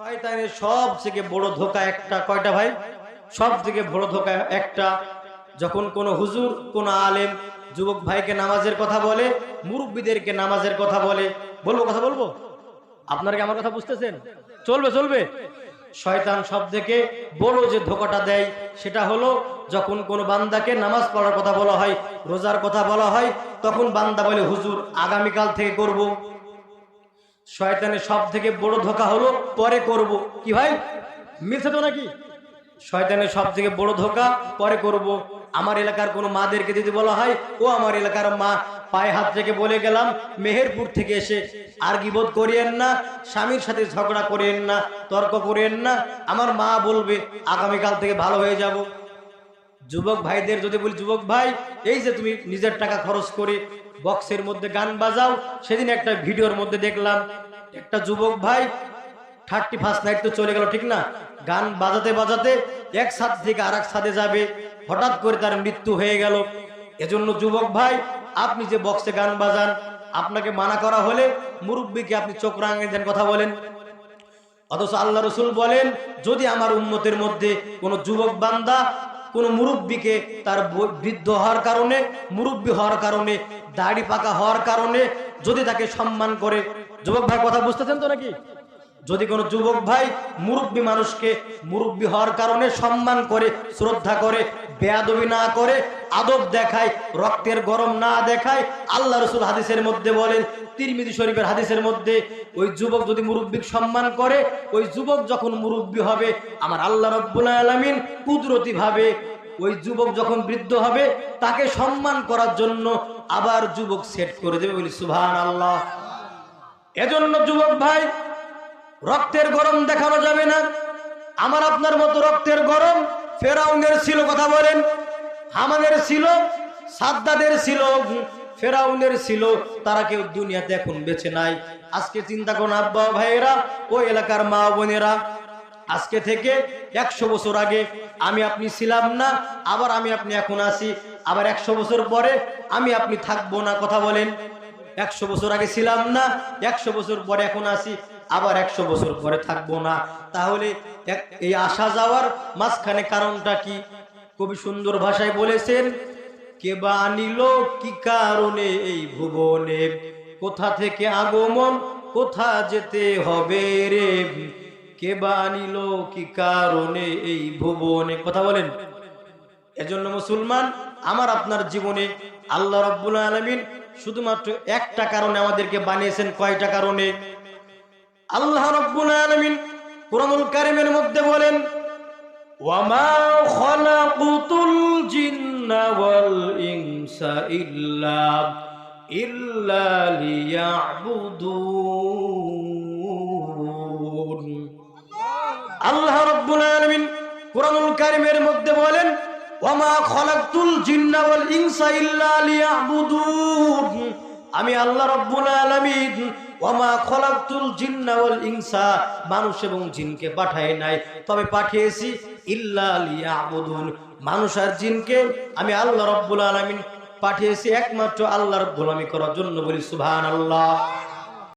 শয়তানের সব থেকে বড় ধোকা একটা, কয়টা ভাই? সব থেকে বড় ধোকা একটা, যখন কোন হুজুর, কোন আলেম যুবক ভাইকে নামাজের কথা বলে, মুরব্বীদেরকে নামাজের কথা বলে, বলব কথা বলব? আপনারা কি আমার কথা বুঝতেছেন? চলবে চলবে। শয়তান সব থেকে বড় যে ধোকাটা দেয়, সেটা হলো যখন কোন বান্দাকে নামাজ পড়ার কথা বলা হয়, রোজার কথা বলা হয়, তখন বান্দা বলে, হুজুর, আগামীকাল থেকে করব। শয়তানের সব থেকে বড় ধোকা হলো, পরে করব। কি ভাই? মিলছে তো নাকি? শয়তানের সব থেকে বড় ধোকা, পরে করব। আমার এলাকার কোনো মাদেরকে যদি বলা হয়, ও আমার এলাকার মা, পায়ে হাত থেকে বলে গেলাম, মেহেরপুর থেকে এসে আর গিবোধ করিয়েন না, স্বামীর সাথে ঝগড়া করিয়েন না, তর্ক করিয়েন না, আমার মা বলবে, আগামীকাল থেকে ভালো হয়ে যাব। যুবক ভাইদের যদি বলি, যুবক ভাই, এই যে তুমি নিজের টাকা খরচ করে বক্সের মধ্যে গান বাজাও, সেদিন একটা ভিডিওর মধ্যে দেখলাম, একটা যুবক ভাই থার্টি ফার্স্ট নাইট তো চলে গেল, ঠিক না? গান বাজাতে বাজাতে এক ছাদ থেকে আর এক ছাদে যাবে, হঠাৎ করে তার মৃত্যু হয়ে গেল। এজন্য যুবক ভাই, আপনি যে বক্সে গান বাজান, আপনাকে মানা করা হলে মুরব্বীকে আপনি চোখ রাঙে দেন, কথা বলেন। অথচ আল্লাহ রসুল বলেন, যদি আমার উন্মতের মধ্যে কোনো যুবক বান্দা কোন মুরব্বীকে তার বৃদ্ধ হওয়ার কারণে, মুরব্বী হওয়ার কারণে, দাড়ি পাকা হওয়ার কারণে যদি তাকে সম্মান করে। যুবক ভাই, কথা বুঝতেছেন তো নাকি? যদি কোনো যুবক ভাই মুরব্বী মানুষকে মুরব্বী হওয়ার কারণে সম্মান করে, শ্রদ্ধা করে, বেয়াদবি না করে, আদব দেখায়, রক্তের গরম না দেখায়, আল্লাহ রসুল হাদিসের মধ্যে বলেন, তিরমিজি শরীফের হাদিসের মধ্যে, ওই যুবক যদি মুরব্বীর সম্মান করে, ওই যুবক যখন মুরব্বী হবে, আমার আল্লাহ রব্বুল আলমিন কুদরতি ভাবে ওই যুবক যখন বৃদ্ধ হবে, তাকে সম্মান করার জন্য আবার যুবক সেট করে দেবে বলি সুভান আল্লাহ এজন্য যুবক ভাই রক্তের গরম দেখানো যাবে না। আমার আপনার মতো রক্তের গরম ফেরাউনের ছিল, কথা বলেন। আমাদের ছিল, সাদ্দাদের ছিল, ফেরাউনের ছিল, তারা কেউ দুনিয়াতে এখন বেছে নাই। আজকে চিন্তা করুন, আব্বা ভাইয়েরা, ও এলাকার মা বোনেরা, আজকে থেকে একশো বছর আগে আমি আপনি ছিলাম না, আবার আমি আপনি এখন আসি আবার একশো বছর পরে আমি আপনি থাকব না, কথা বলেন। একশো বছর আগে ছিলাম না, একশো বছর পরে এখন আসি আবার একশো বছর পরে থাকব না। তাহলে এই আসা যাওয়ার মাঝখানে কারণটা কি? কবি সুন্দর ভাষায় বলেছেন, কে বা আনিল কি কারণে এই ভুবনে? কোথা থেকে আগমন? কোথা যেতে হবে রে? কে বা আনিল কি কারণে এই ভুবনে? কথা বলেন। এজন্য মুসলমান, আমার আপনার জীবনে আল্লাহ রব্বুল আলমিন শুধুমাত্র একটা কারণে আমাদেরকে বানিয়েছেন। কয়টা কারণে? আল্লাহ রব্বুল আলমিন কোরআনুল কারিমের মধ্যে বলেন, ওয়ামা খলাকুতুল জিন্না ওয়াল ইনসা ইল্লা ইল্লা লিয়াবুদুন। আল্লাহ রব্বুল আলামিন কোরআনুল কারীমের মধ্যে বলেন, ওয়ামা খলাকতুল জিন্না ওয়াল ইনসা ইল্লা লিয়াবুদুন। আমি আল্লাহ রব্বুল আলামিন মানুষ এবং জিনকে পাঠায় নাই। তবে পাঠিয়েছি, ইল্লা লিয়াবুদুন। মানুষ আর জিনকে আমি আল্লাহ রব্বুল আলামিন পাঠিয়েছি একমাত্র আল্লাহ আল্লাহর গোলামি করার জন্য বলি সুবহানাল্লাহ।